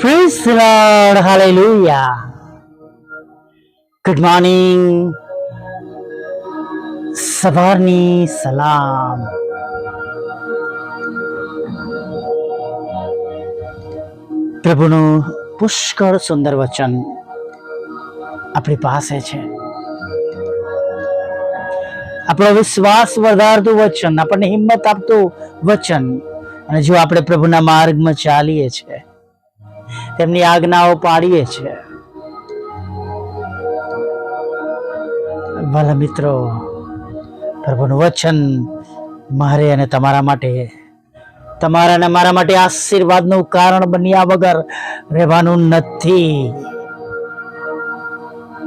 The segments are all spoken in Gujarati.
Praise the Lord. Hallelujah. Good morning. સવારની સલામ પ્રભુનું પુષ્કળ સુંદર વચન આપણી પાસે છે આપણો વિશ્વાસ વધારતું વચન, આપણને હિંમત આપતું વચન અને જો આપણે પ્રભુના માર્ગમાં ચાલીએ છીએ, તેમની આજ્ઞાઓ પાડીએ છીએ વાલા મિત્રો, પ્રભુનું વચન મારે અને તમારા માટે, તમારા અને મારા માટે આશીર્વાદનું કારણ બન્યા વગર રહેવાનું નથી.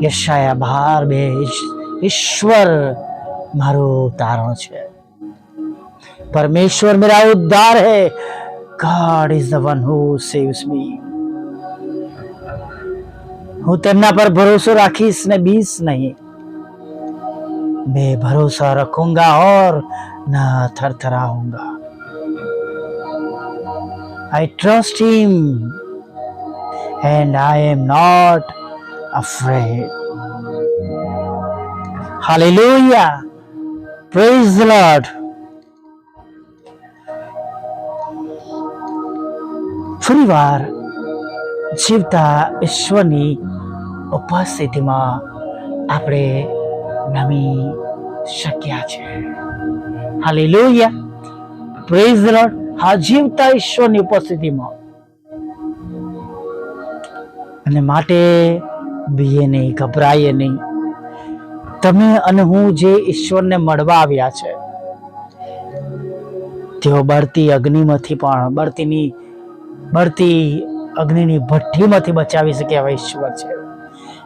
યશાયા બાર બે ઈશ્વર મારું તારણ છે. परमेश्वर मेरा उद्धार है God is the one who saves me હું તેમના પર ભરોસો રાખીશ ને બીસ નહીં मैं भरोसा रखूंगा और न थरथराऊंगा I trust him and I am not afraid hallelujah praise the lord ફરીવાર જીવતા ઈશ્વરની ઉપસ્થિતિમાં આપણે નમી શક્યા છે. હાલેલુયા. પ્રેઝ લોડ હા, જીવતા ઈશ્વરની ઉપસ્થિતિમાં. અને માટે બીએ નહીં, ગભરાઈએ નહીં. તમે અને હું જે ઈશ્વરને મળવા આવ્યા છે, તેઓ બળતી અગ્નિમાંથી પણ, બળતીની બળતી અગ્નિની ભઠ્ઠીમાંથી બચાવી શકે એવા ઈશ્વર છે.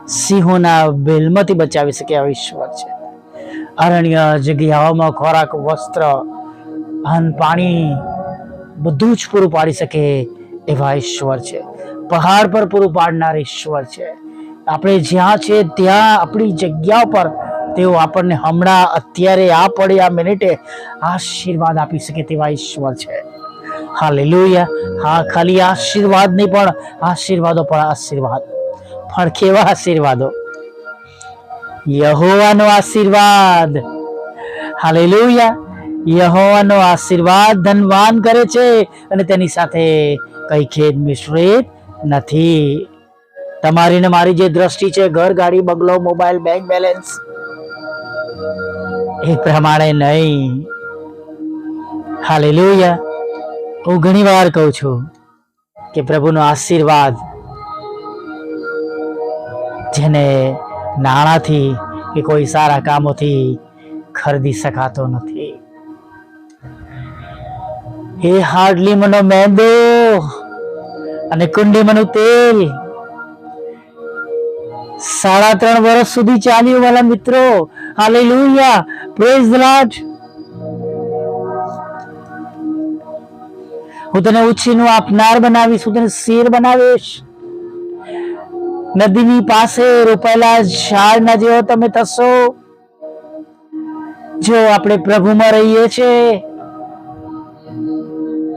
સિંહોના બેલમાંથી બચાવી શકે એવા ઈશ્વર છે. અરણ્ય, જગ્યાઓમાં ખોરાક, વસ્ત્ર, અન્ન, પાણી બધું જ પૂરું પાડી શકે એવા ઈશ્વર છે. પહાડ પર પૂરું પાડનાર ઈશ્વર છે. આપણે જ્યાં છે ત્યાં આપણી જગ્યા પર તેઓ આપણને હમણાં, અત્યારે, આ પડે આ મિનિટે આશીર્વાદ આપી શકે તેવા ઈશ્વર છે. હાલેલુયા. હા, ખાલી આશીર્વાદ નહીં, પણ આશીર્વાદો, પણ આશીર્વાદ. પણ કેવા આશીર્વાદો? યહોવાનો આશીર્વાદ. હાલેલુયા. યહોવાનો આશીર્વાદ ધનવાન કરે છે અને તેની સાથે કઈ ખેદ મિશ્રિત નથી. તમારી ને મારી જે દ્રષ્ટિ છે, ઘર, ગાડી, બંગલો, મોબાઈલ, બેંક બેલેન્સ, એ પ્રમાણે નહીં. હાલેલુયા. હું ઘણી વાર કહું છું કે પ્રભુનો આશીર્વાદ જેને નાણાંથી કે કોઈ સારા કામોથી ખરીદી શકાતો નથી. એ હાર્ડલી મનો મેંદો અને કુંડી મનું તેલ. સાડા ત્રણ વર્ષ સુધી ચાલ્યું વાલા મિત્રો. હાલેલુયા. પ્રેઝ ધ લોર્ડ હું તને ઉછીનું આપનાર બનાવીશ, હું તને શેર બનાવીશ. નદીની પાસે રોપાયેલા ઝાડના જેવો તમે થશો. જો આપણે પ્રભુમાં રહીએ છીએ.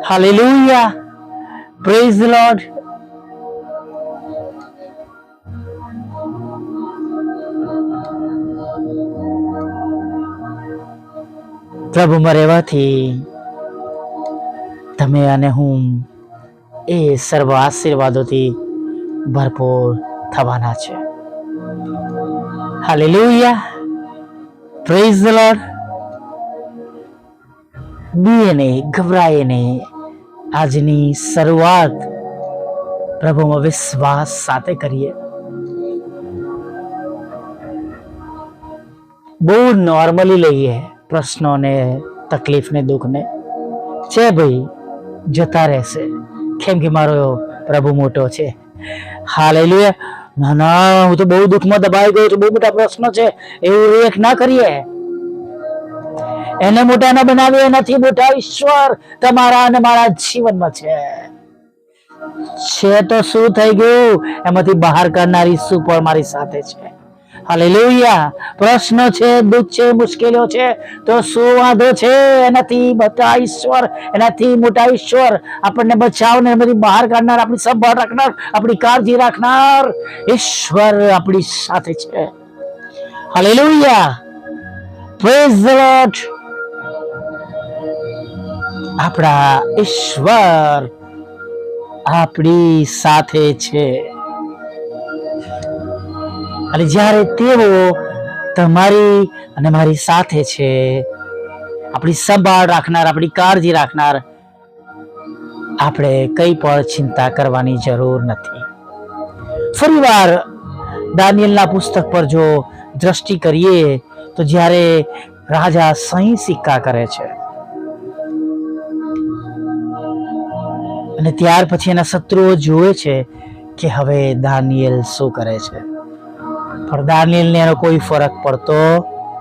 હાલેલુયા પ્રેઝ ધ લોર્ડ પ્રભુમાં રહેવાથી તમે અને હું એ સર્વ આશીર્વાદોથી ભરપૂર થવાના છે. હાલેલુયા પ્રેઝ ધ લોર્ડ બીએ નહીં ગભરાએ નહીં આજની શરૂઆત પ્રભુમાં વિશ્વાસ સાથે કરીએ. બહુ નોર્મલી લઈએ પ્રશ્નોને, તકલીફને, દુઃખને. છે ભાઈ જતા રહેશે. કેમ કે મારો પ્રભુ મોટો છે. હાલેલુયા. ના ના, હું તો બહુ દુઃખમાં દબાઈ ગયો છું. બહુ મોટા પ્રશ્નો છે. એવું એક ના કરીએ. એને મોટા ના બનાવીએ નથી મોટા ઈશ્વર તમારા અને મારા જીવનમાં છે. છે તો શું થઈ ગયું? એમાંથી બહાર કાઢનારી શું પણ મારી સાથે છે. હાલેલુયા. પ્રશ્ન છે દુઃખ છે, મુશ્કેલીઓ છે, તો શું વાંધો છે? એનાથી બધા ઈશ્વર, એનાથી મોટા ઈશ્વર. આપણને બચાવને બધી બહાર કાઢનાર, આપણી સંભાળ રાખનાર, આપણી કાળજી રાખનાર ઈશ્વર આપણી સાથે છે. હાલેલુયા. પ્રેઝ ધ લોર્ડ આપણા ઈશ્વર આપણી સાથે છે. અને જ્યારે તેઓ તમારી અને મારી સાથે છે, આપણી સંભાળ રાખનાર, આપણી કાળજી રાખનાર, આપણે કઈ પણ ચિંતા કરવાની જરૂર નથી. ફરીવાર દાનિયલના પુસ્તક પર જો દ્રષ્ટિ કરીએ, તો જ્યારે રાજા સહી સિક્કા કરે છે, અને ત્યાર પછી એના શત્રુઓ જુએ છે કે હવે દાનિયેલ શું કરે છે. પણ દાનિયેલને એનો કોઈ ફરક પડતો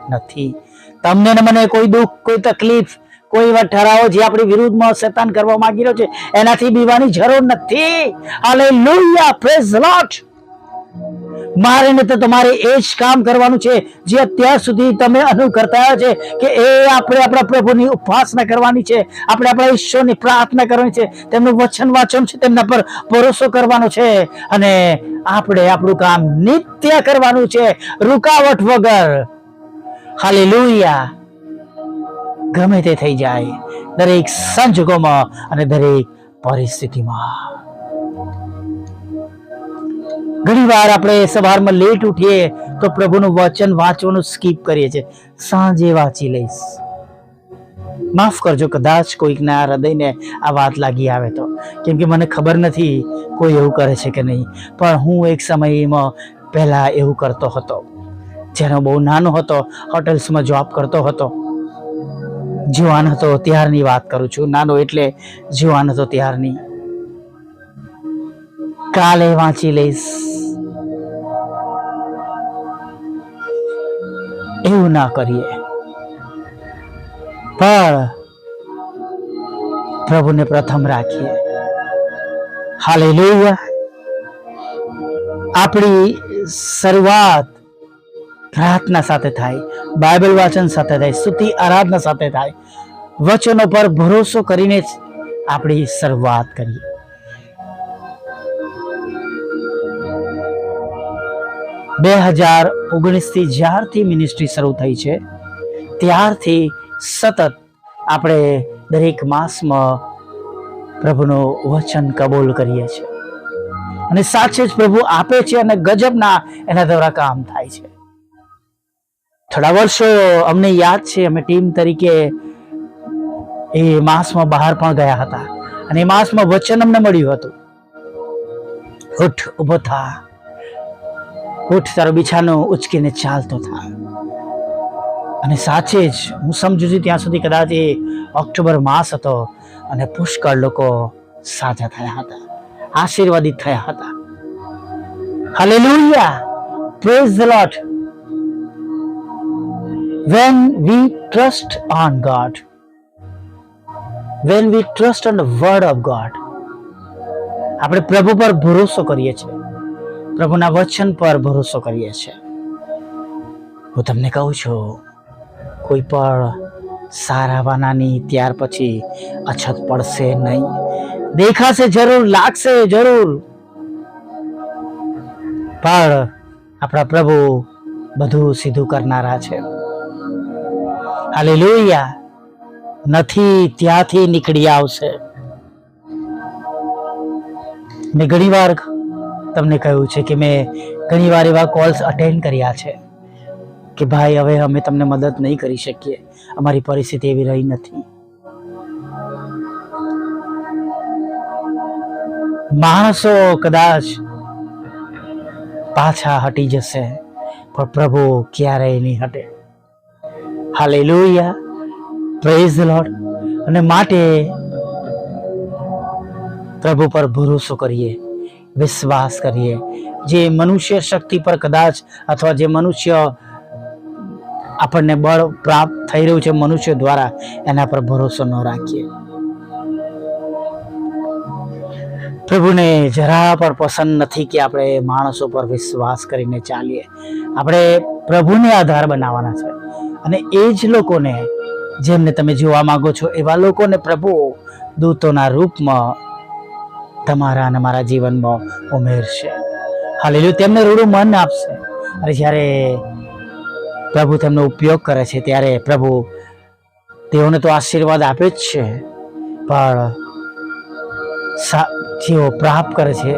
નથી. તમને ને મને કોઈ દુઃખ, કોઈ તકલીફ, કોઈ એવા ઠરાવો જે આપણી વિરુદ્ધમાં શેતાન કરવા માંગી રહ્યો છે, એનાથી બીવાની જરૂર નથી. હાલેલુયા પ્રેઝ લોર્ડ મારે ને તો તમારે એ જ કામ કરવાનું છે જે અત્યાર સુધી તમે અનુકરતા આવ્યા છે કે એ આપણે આપણા પ્રભુની ઉપાસના કરવાની છે, આપણે આપણા ઈશ્વરની પ્રાર્થના કરવાની છે, તેમનું વચન વાંચન છે, તેમના પર ભરોસો કરવાનો છે અને આપણે આપણું કામ નિત્ય કરવાનું છે, રૂકાવટ વગર. હાલેલુયા. ગમે તે થઈ જાય, દરેક સંજોગોમાં અને દરેક પરિસ્થિતિમાં. ઘણી વાર આપણે સવારમાં લેટ ઉઠીએ તો પ્રભુનું વચન વાંચવાનું સ્કીપ કરીએ છીએ. સાંજે વાંચી લઈશ. માફ કરજો, કદાચ કોઈકના હૃદયને આ વાત લાગી આવે તો. કેમ કે મને ખબર નથી કોઈ એવું કરે છે કે નહીં. પણ હું એક સમયમાં પહેલાં એવું કરતો હતો. જ્યારે બહુ નાનો હતો, હોટેલ્સમાં જોબ કરતો હતો. જીવાન હતો ત્યારની વાત કરું છું. નાનો એટલે જીવાન હતો ત્યારની. કાલે વાંચી લઈશ. એવું ના કરીએ. પણ પ્રભુને પ્રથમ રાખીએ. હાલે આપણી શરૂઆત પ્રાર્થના સાથે થાય, બાઇબલ વાંચન સાથે થાય, સ્તુતિ, આરાધના સાથે થાય. વચનો પર ભરોસો કરીને જ આપણી શરૂઆત કરીએ. બે હજાર ઓગણીસથી જ્યારથી મિનિસ્ટ્રી શરૂ થઈ છે, ત્યારથી સતત આપણે દરેક માસમાં પ્રભુનું વચન કબૂલ કરીએ છીએ. અને સાચે જ પ્રભુ આપે છે અને ગજબના એના દ્વારા કામ થાય છે. થોડા વર્ષો અમને યાદ છે, અમે ટીમ તરીકે એ માસમાં બહાર પણ ગયા હતા. અને એ માસમાં વચન અમને મળ્યું હતું. ઉઠ ઊભો થા. ઉઠ તારો બિછાનો ઉચકીને ચાલતો થા અને સાચે જ હું સમજુ છું ત્યાં સુધી કદાચ એ ઓક્ટોબર માસ હતો અને પુષ્કળ લોકો સાજા થયા હતા આશીર્વાદિત થયા હતા. Hallelujah praise the Lord when we trust on God, when we trust on the word of આપણે પ્રભુ પર ભરોસો કરીએ છીએ. પ્રભુના વચન પર ભરોસો કરીએ છીએ. હું તમને કહું છું, કોઈ પણ સારા વાનાની ત્યાર પછી અછત પડશે નહીં. દેખાશે જરૂર, લાગશે જરૂર. પણ આપણા પ્રભુ બધું સીધું કરનારા છે. હાલેલુયા. નથી ત્યાંથી નીકળી આવશે. ને ઘણી વાર તમને કહ્યું છે કે મેં ઘણી વાર એવા કોલ્સ અટેન્ડ કર્યા છે કે ભાઈ, હવે અમે તમને મદદ નહીં કરી શકીએ. અમારી પરિસ્થિતિ એવી રહી નથી. માણસો કદાચ પાછા હટી જશે, પણ પ્રભુ ક્યારેય નહીં હટે. હાલેલુયા પ્રેઝ લોડ અને માટે પ્રભુ પર ભરોસો કરીએ. વિશ્વાસ કરીએ. જે મનુષ્ય શક્તિ પર કદાચ અથવા જે મનુષ્ય આપણને બળ પ્રાપ્ત થઈ રહ્યું છે મનુષ્ય દ્વારા, એના પર ભરોસો ન રાખીએ. પ્રભુને જરા પણ પસંદ નથી કે આપણે માણસો પર વિશ્વાસ કરીને ચાલીએ. આપણે પ્રભુને આધાર બનાવવાના છે. અને એ જ લોકોને જેમને તમે જોવા માગો છો, એવા લોકોને પ્રભુ દૂતોના રૂપમાં તમારા અને મારા જીવનમાં ઉમેરશે હાલેલું તેમને રૂડું મન આપશે. અને જ્યારે પ્રભુ તેમનો ઉપયોગ કરે છે, ત્યારે પ્રભુ તેઓને તો આશીર્વાદ આપે જ છે. પણ જેઓ પ્રાપ્ત કરે છે,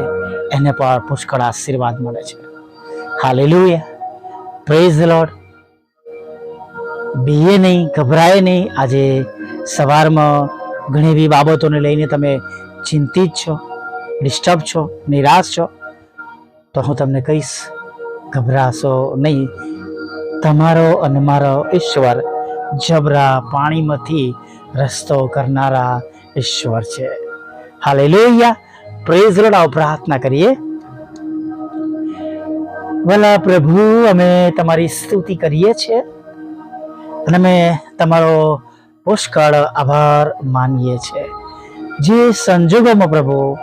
એને પણ પુષ્કળ આશીર્વાદ મળે છે. હાલેલુયા. પ્રેઝ લોડ બીએ નહીં, ગભરાય નહીં. આજે સવારમાં ઘણી એવી બાબતોને લઈને તમે ચિંતિત છો. ડિસ્ટર્બ છો, નિરાશ છો, તો હું તમને કહીશ, ગભરાશો નહીં. તમારો અને મારો ઈશ્વર જબરા પાણીમાંથી રસ્તો કરનારા ઈશ્વર છે. હાલે લોહિયા પ્રેઝ લોડ પ્રાર્થના કરીએ. ભલા પ્રભુ, અમે તમારી સ્તુતિ કરીએ છીએ અને અમે તમારો પુષ્કળ આભાર માનીએ છીએ. જે સંજોગોમાં પ્રભુ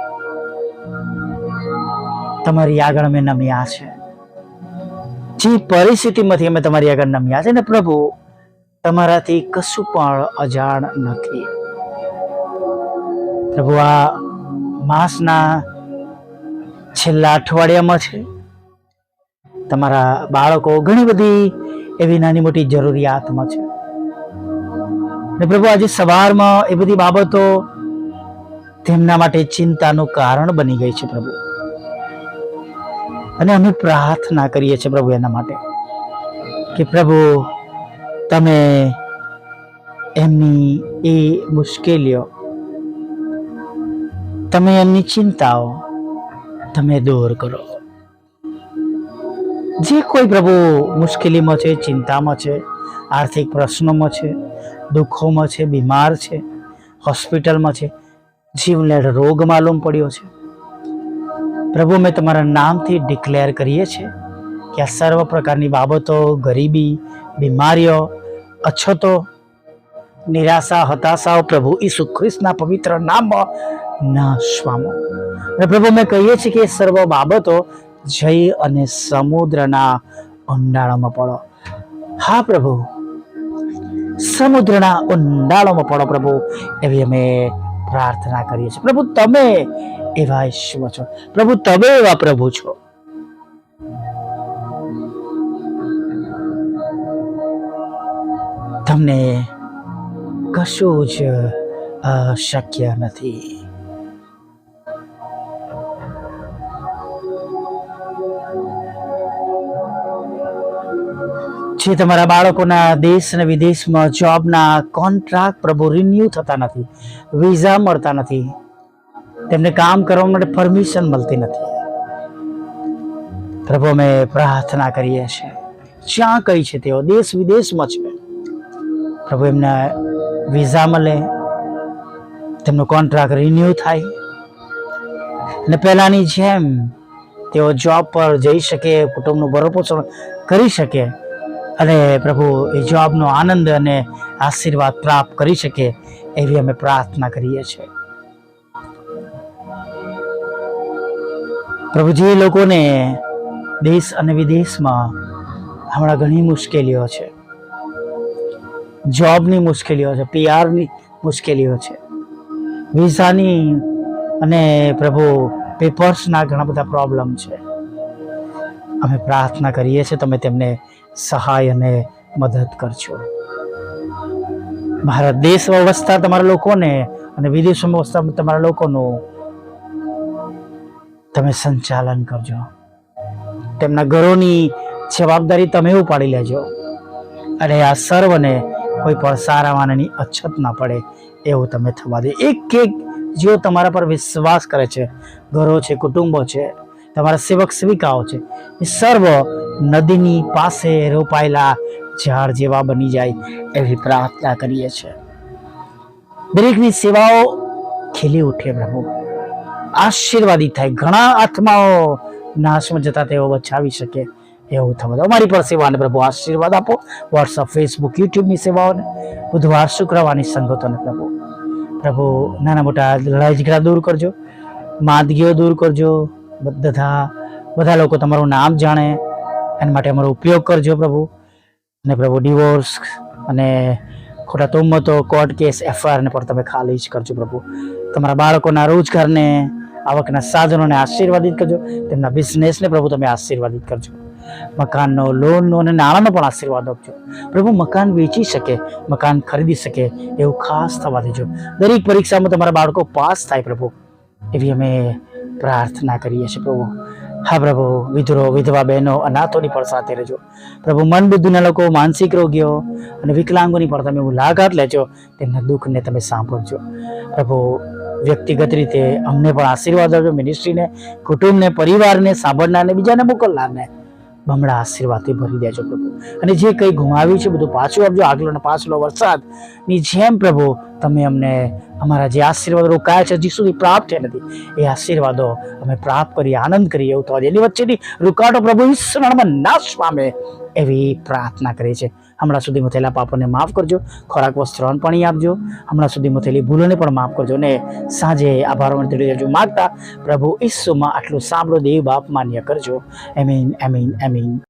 તમારી આગળ અમે નમ્યા છે. જે પરિસ્થિતિમાંથી અમે તમારી આગળ નમ્યા છે ને પ્રભુ, તમારાથી કશું પણ અજાણ નથી. પ્રભુ, આ માસના છેલ્લા અઠવાડિયામાં છે. તમારા બાળકો ઘણી બધી એવી નાની મોટી જરૂરિયાતમાં છે. ને પ્રભુ, આજે સવારમાં એ બધી બાબતો તેમના માટે ચિંતાનું કારણ બની ગઈ છે પ્રભુ. અને અમે પ્રાર્થના કરીએ છીએ પ્રભુ એના માટે કે પ્રભુ, તમે એમની એ મુશ્કેલીઓ, તમે એમની ચિંતાઓ તમે દૂર કરો. જે કોઈ પ્રભુ મુશ્કેલીમાં છે, ચિંતામાં છે, આર્થિક પ્રશ્નોમાં છે, દુઃખોમાં છે, બીમાર છે, હોસ્પિટલમાં છે, જીવલેણ રોગ માલુમ પડ્યો છે પ્રભુ, અમે તમારા નામથી ડિક્લેર કરીએ છીએ કે આ સર્વ પ્રકારની બાબતો, ગરીબી, બીમારીઓ, અછતો, નિરાશા, હતાશાઓ પ્રભુ ઈસુ ખ્રિસ્તના પવિત્ર નામમાં નાશ પામો અને પ્રભુ, અમે કહીએ છીએ કે એ સર્વ બાબતો જઈ અને સમુદ્રના ઊંડાણોમાં પડો. હા પ્રભુ, સમુદ્રના ઊંડાણોમાં પડો પ્રભુ, એવી અમે પ્રાર્થના કરીએ છીએ. પ્રભુ, તમે એવા ઈશ્વર છો. પ્રભુ, તમે એવા પ્રભુ છો. તમને કશું જ શક્ય નથી. જે તમારા બાળકોના દેશ અને વિદેશમાં જોબના કોન્ટ્રાક્ટ પ્રભુ રિન્યુ થતા નથી. વિઝા મળતા નથી. તેમને કામ કરવા માટે પરમિશન મળતી નથી. પ્રભુ, અમે પ્રાર્થના કરીએ છીએ. જ્યાં કઈ છે તેઓ દેશ વિદેશમાં છે. પ્રભુ, એમને વિઝા મળે, તેમનો કોન્ટ્રાક્ટ રિન્યુ થાય. અને પહેલાંની જેમ તેઓ જોબ પર જઈ શકે, કુટુંબનું ભરોપોષણ કરી શકે. અને પ્રભુ, એ જોબનો આનંદ અને આશીર્વાદ પ્રાપ્ત કરી શકે, એવી અમે પ્રાર્થના કરીએ છીએ. પ્રભુ એ લોકોને દેશ અને વિદેશમાં હમણાં ઘણી મુશ્કેલીઓ છે. જોબની મુશ્કેલીઓ છે પીઆરની મુશ્કેલીઓ છે. વિઝાની અને પ્રભુ પેપર્સના ઘણા બધા પ્રોબ્લેમ છે. અમે પ્રાર્થના કરીએ છીએ તમે તેમને સહાય અને મદદ કરજો. ભારત દેશમાં વસતા તમારા લોકોને અને વિદેશોમાં વસતા તમારા લોકોનું તમે સંચાલન કરજો. તેમના ઘરોની જવાબદારી તમે ઉપાડી લેજો. અને આ સર્વને કોઈ પણ સારા માનની અછત ના પડે એવું તમે થવા દે. એક એક જેઓ તમારા પર વિશ્વાસ કરે છે, ઘરો છે, કુટુંબો છે, તમારા સેવક સેવિકાઓ છે, એ સર્વ નદીની પાસે રોપાયેલા ઝાડ જેવા બની જાય એવી પ્રાર્થના કરીએ છીએ. દરેકની સેવાઓ ખીલી ઉઠે પ્રભુ. આશીર્વાદિત થાય. ઘણા આત્માઓ નાશમાં જતા તેઓ બચાવી શકે એવું થવા અમારી પર સેવાને પ્રભુ આશીર્વાદ આપો. વોટ્સઅપ ફેસબુક યુટ્યુબની સેવાઓને બુધવાર શુક્રવારની સંગતોને પ્રભુ. પ્રભુ, નાના મોટા લડાઈ ઝઘડા દૂર કરજો. માંદગીઓ દૂર કરજો. બધા બધા લોકો તમારું નામ જાણે. એના માટે અમારો ઉપયોગ કરજો પ્રભુ. અને પ્રભુ ડિવોર્સ અને ખોટા તોમતો કોર્ટ કેસ એફઆઈઆરને પણ તમે ખાલી જ કરજો પ્રભુ. તમારા બાળકોના રોજગારને, આવકના સાધનોને આશીર્વાદિત કરજો. તેમના બિઝનેસને પ્રભુ તમે આશીર્વાદિત કરજો. મકાનનો લોનનો અને નાણાંનો પણ આશીર્વાદ આપજો. પ્રભુ, મકાન વેચી શકે, મકાન ખરીદી શકે, એવું ખાસ થવા દેજો. દરેક પરીક્ષામાં તમારા બાળકો પાસ થાય પ્રભુ. એવી અમે પ્રાર્થના કરીએ છીએ પ્રભુ. હા પ્રભુ, વિધરો, વિધવા બહેનો, અનાથોની પણ સાથે રહેજો. પ્રભુ, મન બુદ્ધિના લોકો, માનસિક રોગીઓ અને વિકલાંગોની પણ તમે મુલાકાત લેજો, તેમના દુઃખને તમે સાંભળજો. પ્રભુ, વ્યક્તિગત રીતે અમને પણ આશીર્વાદ આપજો મિનિસ્ટ્રીને કુટુંબને, પરિવારને, સાંભળનારને, બીજાને મોકલનારને. બમણા આશીર્વાદથી ભરી દેજો પ્રભુ. અને જે કંઈ ગુમાવ્યું છે, બધું પાછું આપજો. આગલો અને પાછલો વરસાદની જેમ પ્રભુ, તમે અમને અમારા જે આશીર્વાદો રોકાયા છે, હજી સુધી પ્રાપ્ત થયા નથી. એ આશીર્વાદો અમે પ્રાપ્ત કરી આનંદ કરીએ એવું થવા એની વચ્ચેની રૂકાટો પ્રભુ ઈશ્વરમાં નાશ પામે એવી પ્રાર્થના કરી છે. હમણાં સુધી થયેલા પાપોને માફ કરજો, ખોરાક વસ્ત્ર પણ આપજો, હમણાં સુધી થયેલી ભૂલોને પણ માફ કરજો અને સાંજે આભાર દેજો. માગતા પ્રભુ ઈસુમાં આટલું સાંભળો, દેવ બાપ માન્ય કરજો. એમીન એમીન એમીન